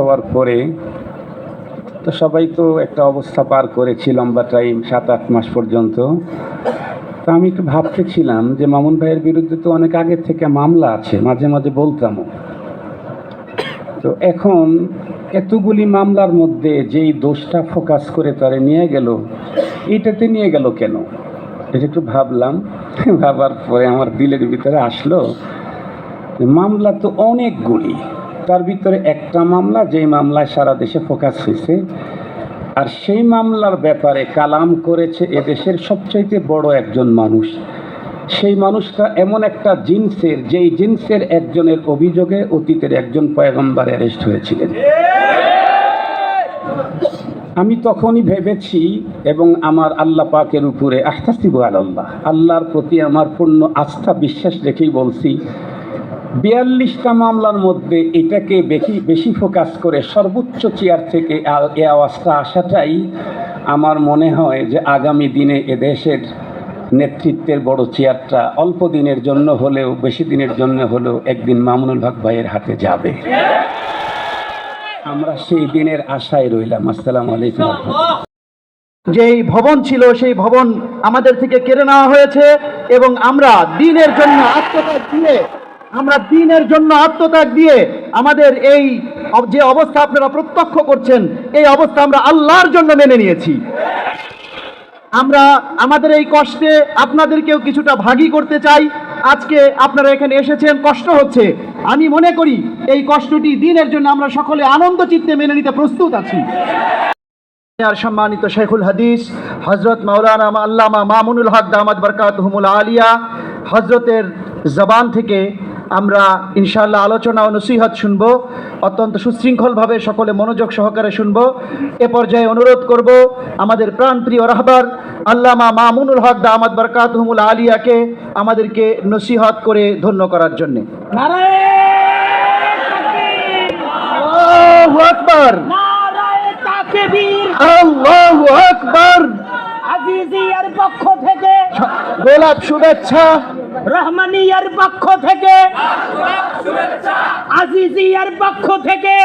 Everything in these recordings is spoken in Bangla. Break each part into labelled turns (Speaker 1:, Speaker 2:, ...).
Speaker 1: হওয়ার পরে তো সবাই তো একটা অবস্থা পার করেছি লম্বা টাইম সাত, আট মাস পর্যন্ত। তো আমি একটু ভাবতেছিলাম যে মামুন ভাইয়ের বিরুদ্ধে তো অনেক আগের থেকে মামলা আছে, মাঝে মাঝে বলতাম তো এখন এতগুলি মামলার মধ্যে যেই দোষটা ফোকাস করে তারে নিয়ে গেল এইটাতে নিয়ে গেল কেন? এটা একটু ভাবলাম, ভাবার পরে আমার দিলের ভিতরে আসলো মামলা তো অনেকগুলি। তার ভিতরে একটা মামলা, যেই মামলায় সারা দেশে ফোকাস হয়েছে। আর সেই মামলার ব্যাপারে কালাম করেছে এদেশের সবচাইতে বড় একজন মানুষ। সেই মানুষটা এমন একটা জিন্সের, যেই জিন্সের একজনের অভিযোগে অতীতের একজন পয়গম্বার অ্যারেস্ট হয়েছিলেন। আমি তখনই ভেবেছি এবং আমার আল্লাহ পাকের উপরে আস্তাসিবু আল্লাহ আল্লাহর প্রতি আমার পূর্ণ আস্থা, বিশ্বাস রেখেই বলছি বিয়াল্লিশটা মামলার মধ্যে এটাকে বেশি বেশি ফোকাস করে সর্বোচ্চ চেয়ার থেকে এ আওয়াজটা আসাটাই আমার মনে হয় যে আগামী দিনে এদেশের নেতৃত্বের বড় চেয়ারটা অল্প দিনের জন্য হলেও, বেশি দিনের জন্য হলেও একদিন মামুনুল হক ভাইয়ের হাতে যাবে। আমরা সেই দিনের আশায় রইলাম। আসসালামু আলাইকুম।
Speaker 2: যেই ভবন ছিল, সেই ভবন আমাদের থেকে কেড়ে নেওয়া হয়েছে এবং আমরা দিনের জন্য আত্মত্যাগ দিয়ে আমরা দিনের জন্য আত্মত্যাগ দিয়ে আমাদের এই যে অবস্থা আপনারা প্রত্যক্ষ করছেন, এই অবস্থা আমরা আল্লাহর জন্য মেনে নিয়েছি। আমরা আমাদের এই কষ্টে আপনাদেরকেও কিছুটা ভাগী করতে চাই। আজকে আপনারা এখানে এসেছেন, কষ্ট হচ্ছে। আমি মনে করি এই কষ্টটি দিনের জন্য আমরা সকলে আনন্দ চিত্তে মেনে নিতে প্রস্তুত আছি। আর সম্মানিত শেখুল হাদিস হজরত মাওলানা আল্লামা মামুনুল হক দামাদ বরকাত হুমুল আলিয়া হজরতের জবান থেকে আমরা ইনশাআল্লাহ আলোচনা ও নসিহত শুনব অত্যন্ত সুশৃঙ্খলভাবে সকলে মনোযোগ সহকারে শুনব। এ পর্যায়ে অনুরোধ করব আমাদের প্রাণপ্রিয় রাহবার আল্লামা মামুনুল হক দামাদ বরকাতহুমুল আলিয়াকে আমাদেরকে নসিহত করে ধন্য করার জন্যে। আল্লাহু আকবার। আল্লাহু আকবার।
Speaker 3: আজিজিয়ার পক্ষ থেকে।
Speaker 2: গোলাপ শুভেচ্ছা।
Speaker 3: রহমানিয়ার পক্ষ থেকে, আজিজিয়ার পক্ষ থেকে,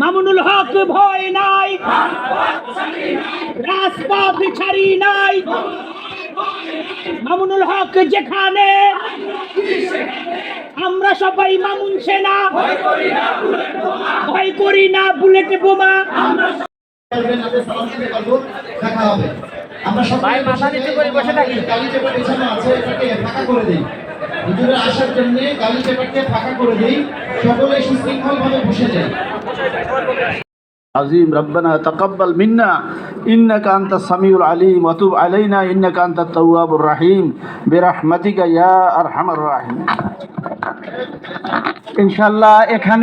Speaker 3: মামুনুল হক ভয় নাই, রাজপথ ছাড়ি নাই, মামুনুল হক যেখানে, আমরা সবাই মামুন সেনা, ভয় করি না বুলেট বোমা
Speaker 4: দেখা হবে। আমরা সবাই বসে থাকি গালি চেপা বিছানো আছে এটাকে ফাঁকা করে দিই হুজুরের আসার জন্য গালি চেপাকে ফাঁকা করে দিই সকলে সুশৃঙ্খল ভাবে বসে যাই
Speaker 2: عظيم ربنا تقبل منا إنك أنت السميع العليم وتب علينا إنك أنت التواب الرحيم برحمتك يا أرحم الراحمين إن شاء الله এখানে